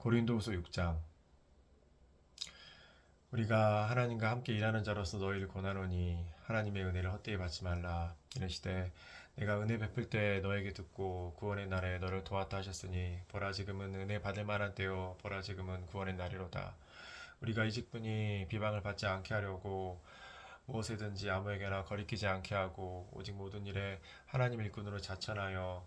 고린도후서 6장. 우리가 하나님과 함께 일하는 자로서 너희를 권하노니 하나님의 은혜를 헛되이 받지 말라 이르시되 내가 은혜 베풀 때 너에게 듣고 구원의 날에 너를 도왔다 하셨으니 보라 지금은 은혜 받을 만한 때요. 보라 지금은 구원의 날이로다. 우리가 이 직분이 비방을 받지 않게 하려고 무엇에든지 아무에게나 거리끼지 않게 하고 오직 모든 일에 하나님 일꾼으로 자천하여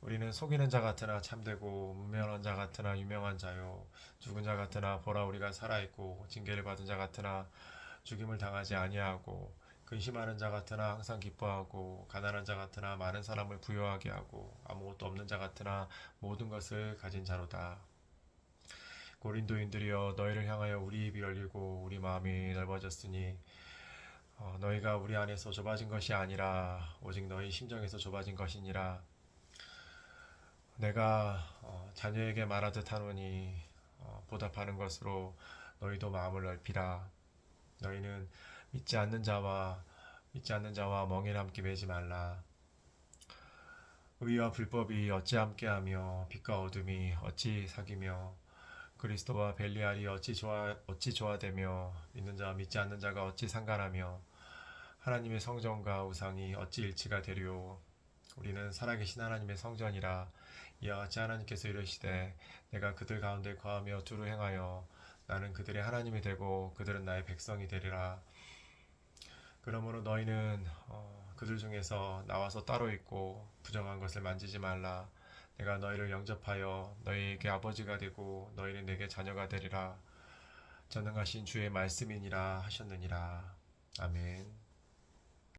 우리는 속이는 자 같으나 참되고 무명한 자 같으나 유명한 자요. 죽은 자 같으나 보라 우리가 살아 있고 징계를 받은 자 같으나 죽임을 당하지 아니하고 근심하는 자 같으나 항상 기뻐하고 가난한 자 같으나 많은 사람을 부유하게 하고 아무것도 없는 자 같으나 모든 것을 가진 자로다. 고린도인들이여 너희를 향하여 우리 입이 열리고 우리 마음이 넓어졌으니 어, 너희가 우리 안에서 좁아진 것이 아니라 오직 너희 심정에서 좁아진 것이니라 내가 어, 자녀에게 말하듯 하노니 어, 보답하는 것으로 너희도 마음을 넓히라. 너희는 믿지 않는 자와 믿지 않는 자와 멍에 함께 매지 말라. 의와 불법이 어찌 함께하며 빛과 어둠이 어찌 사귀며 그리스도와 벨리알이 어찌 좋아 어찌 조화되며 믿는 자와 믿지 않는 자가 어찌 상관하며 하나님의 성전과 우상이 어찌 일치가 되리요 우리는 살아계신 하나님의 성전이라 이와 같이 하나님께서 이르시되 내가 그들 가운데 거하며 두루 행하여 나는 그들의 하나님이 되고 그들은 나의 백성이 되리라. 그러므로 너희는 어, 그들 중에서 나와서 따로 있고 부정한 것을 만지지 말라. 내가 너희를 영접하여 너희에게 아버지가 되고 너희는 내게 자녀가 되리라. 전능하신 주의 말씀이니라 하셨느니라. 아멘